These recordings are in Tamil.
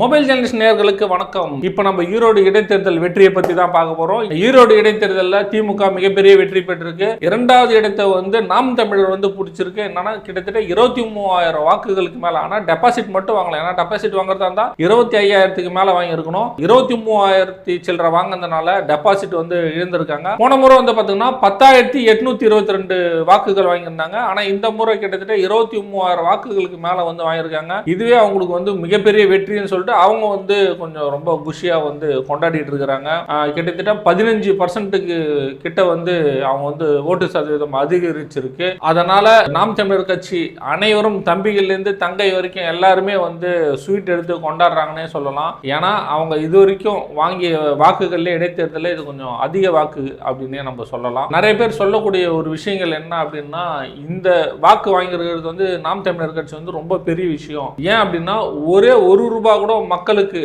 மொபைல் ஜெனரேஷன் நேர்களுக்கு வணக்கம். இப்போ நம்ம ஈரோடு இடைத்தேர்தல் வெற்றியை பற்றி தான் பார்க்க போகிறோம் ஈரோடு இடைத்தேர்தலில் திமுக மிகப்பெரிய வெற்றி பெற்றிருக்கு. இரண்டாவது இடத்தை வந்து நாம் தமிழர் வந்து பிடிச்சிருக்கு. என்னன்னா கிட்டத்தட்ட இருபத்தி மூவாயிரம் வாக்குகளுக்கு மேலே ஆனால் டெபாசிட் மட்டும் வாங்கலாம் ஏன்னா டெபாசிட் வாங்குறதா இருந்தால் இருபத்தி ஐயாயிரத்துக்கு மேலே வாங்கியிருக்கணும். இருபத்தி மூவாயிரத்தி சில்லற வாங்கினதுனால டெபாசிட் வந்து இழந்திருக்காங்க. போன முறை வந்து பார்த்தீங்கன்னா பத்தாயிரத்தி எட்நூத்தி இருபத்தி ரெண்டு வாக்குகள் வாங்கியிருந்தாங்க. ஆனால் இந்த முறை கிட்டத்தட்ட இருபத்தி மூவாயிரம் வாக்குகளுக்கு மேலே வந்து வாங்கியிருக்காங்க. இதுவே அவங்களுக்கு வந்து மிகப்பெரிய வெற்றின்னு சொல்லிட்டு அவங்க வந்து கொஞ்சம் ரொம்ப குஷியாக வந்து கொண்டாடிட்டு இருக்கிறாங்க. கிட்டத்தட்ட பதினஞ்சு பர்சன்ட்டுக்கு கிட்ட வந்து அவங்க வந்து ஓட்டு சதவீதம் அதிகரிச்சிருக்கு. அதனால நாம் தமிழர் கட்சி அனைவரும் தம்பிகள்லேருந்து தங்கை வரைக்கும் எல்லாருமே வந்து ஸ்வீட் எடுத்து கொண்டாடுறாங்கன்னே சொல்லலாம். ஏன்னா அவங்க இது வரைக்கும் வாங்கிய வாக்குகள்ல இடைத்தேர்தலில் இது கொஞ்சம் அதிக வாக்கு அப்படின்னே நம்ம சொல்லலாம். நிறைய பேர் சொல்லக்கூடிய ஒரு விஷயங்கள் என்ன அப்படின்னா இந்த வாக்கு வாங்கியிருக்கிறது வந்து நாம் தமிழர் கட்சி வந்து ரொம்ப பெரிய விஷயம். ஏன் அப்படின்னா ஒரே ஒரு ரூபா கூட மக்களுக்கு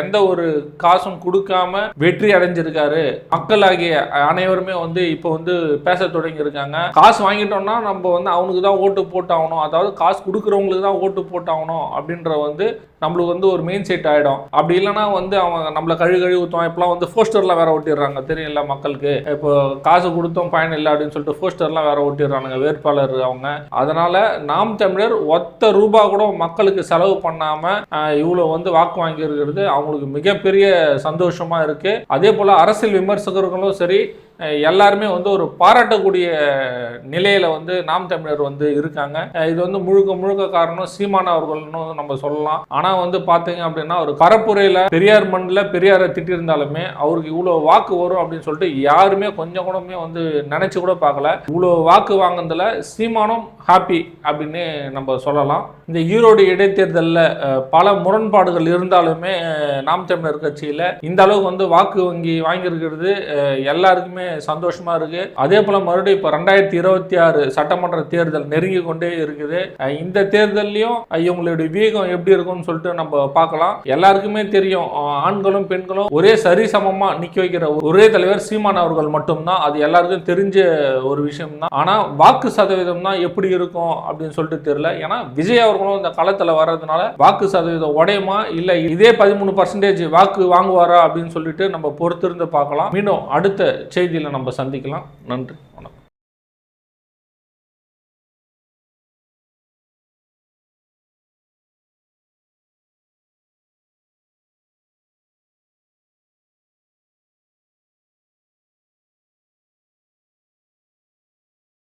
எந்த ஒரு காசும் கொடுக்காம வெற்றி அடைஞ்சிருக்காரு. மக்களாகிய அனைவருமே வந்து இப்போ வந்து பேச தொடங்கியிருக்காங்க. காசு வாங்கிட்டோம்னா நம்ம வந்து அவனுக்கு தான் ஓட்டு போட்டாகணும். அதாவது காசு கொடுக்குறவங்களுக்கு தான் ஓட்டு போட்டாகணும் அப்படின்ற வந்து நம்மளுக்கு வந்து ஒரு மெயின் செட் ஆகிடும் அப்படி இல்லைன்னா வந்து அவங்க நம்மளை கழுவி கழுவி ஊற்றுவான் இப்போலாம் வந்து போஸ்டர்லாம் வேற ஒட்டிடுறாங்க. தெரியல மக்களுக்கு. இப்போ காசு கொடுத்தோம் பயன் இல்லை அப்படின்னு சொல்லிட்டு போஸ்டர்லாம் வேற ஒட்டிடுறானுங்க வேட்பாளர் அவங்க. அதனால நாம் தமிழர் ஒத்த ரூபா கூட மக்களுக்கு செலவு பண்ணாமல் இவ்வளோ வந்து வாக்கு வாங்கியிருக்கிறது அவங்களுக்கு மிகப்பெரிய சந்தோஷமாக இருக்குது அதே போல் அரசியல் விமர்சகர்களும் சரி எல்லாருமே வந்து ஒரு பாராட்டக்கூடிய நிலையில வந்து நாம் தமிழர் வந்து இருக்காங்க. இது வந்து முழுக்க முழுக்க காரணம் சீமான் அவர்கள்னு நம்ம சொல்லலாம். ஆனா வந்து பாத்தீங்க அப்படின்னா ஒரு பரப்புரையில பெரியார் மண்ணில் பெரியாரை திட்டிருந்தாலுமே அவருக்கு இவ்வளவு வாக்கு வரும் அப்படின்னு சொல்லிட்டு யாருமே கொஞ்சம் கூடமே வந்து நினைச்சு கூட பார்க்கல. இவ்வளவு வாக்கு வாங்கினதுல சீமானும் ஹாப்பி அப்படின்னு நம்ம சொல்லலாம். இந்த ஈரோடு இடைத்தேர்தலில் பல முரண்பாடுகள் இருந்தாலுமே நாம் தமிழர் கட்சியில் இந்த அளவுக்கு வந்து வாக்கு வங்கி வாங்கியிருக்கிறது எல்லாருக்குமே சந்தோஷமா இருக்கு. அதே போல மறுபடியும் இப்போ ரெண்டாயிரத்தி இருபத்தி ஆறு சட்டமன்ற தேர்தல் நெருங்கி கொண்டே இருக்குது. இந்த தேர்தல்லையும் இவங்களுடைய வீகம் எப்படி இருக்கும்னு சொல்லிட்டு நம்ம பார்க்கலாம். எல்லாருக்குமே தெரியும் ஆண்களும் பெண்களும் ஒரே சரிசமமா நிக்க வைக்கிற ஒரே தலைவர் சீமான் அவர்கள் மட்டும்தான். அது எல்லாருக்கும் தெரிஞ்ச ஒரு விஷயம் தான் ஆனா வாக்கு சதவீதம் தான் எப்படி இருக்கும் அப்படின்னு சொல்லிட்டு தெரியல. ஏன்னா விஜய் அவர்களும் இந்த களத்தில் வர்றதுனால வாக்கு சதவீதம் உடையுமா? இல்லை இதே பதிமூணு பர்சன்டேஜ் வாக்கு வாங்குவாரா? அப்படின்னு சொல்லிட்டு நம்ம பொறுத்திருந்து பார்க்கலாம். மீண்டும் அடுத்த செய்தியில் நம்ம சந்திக்கலாம். நன்றி வணக்கம்.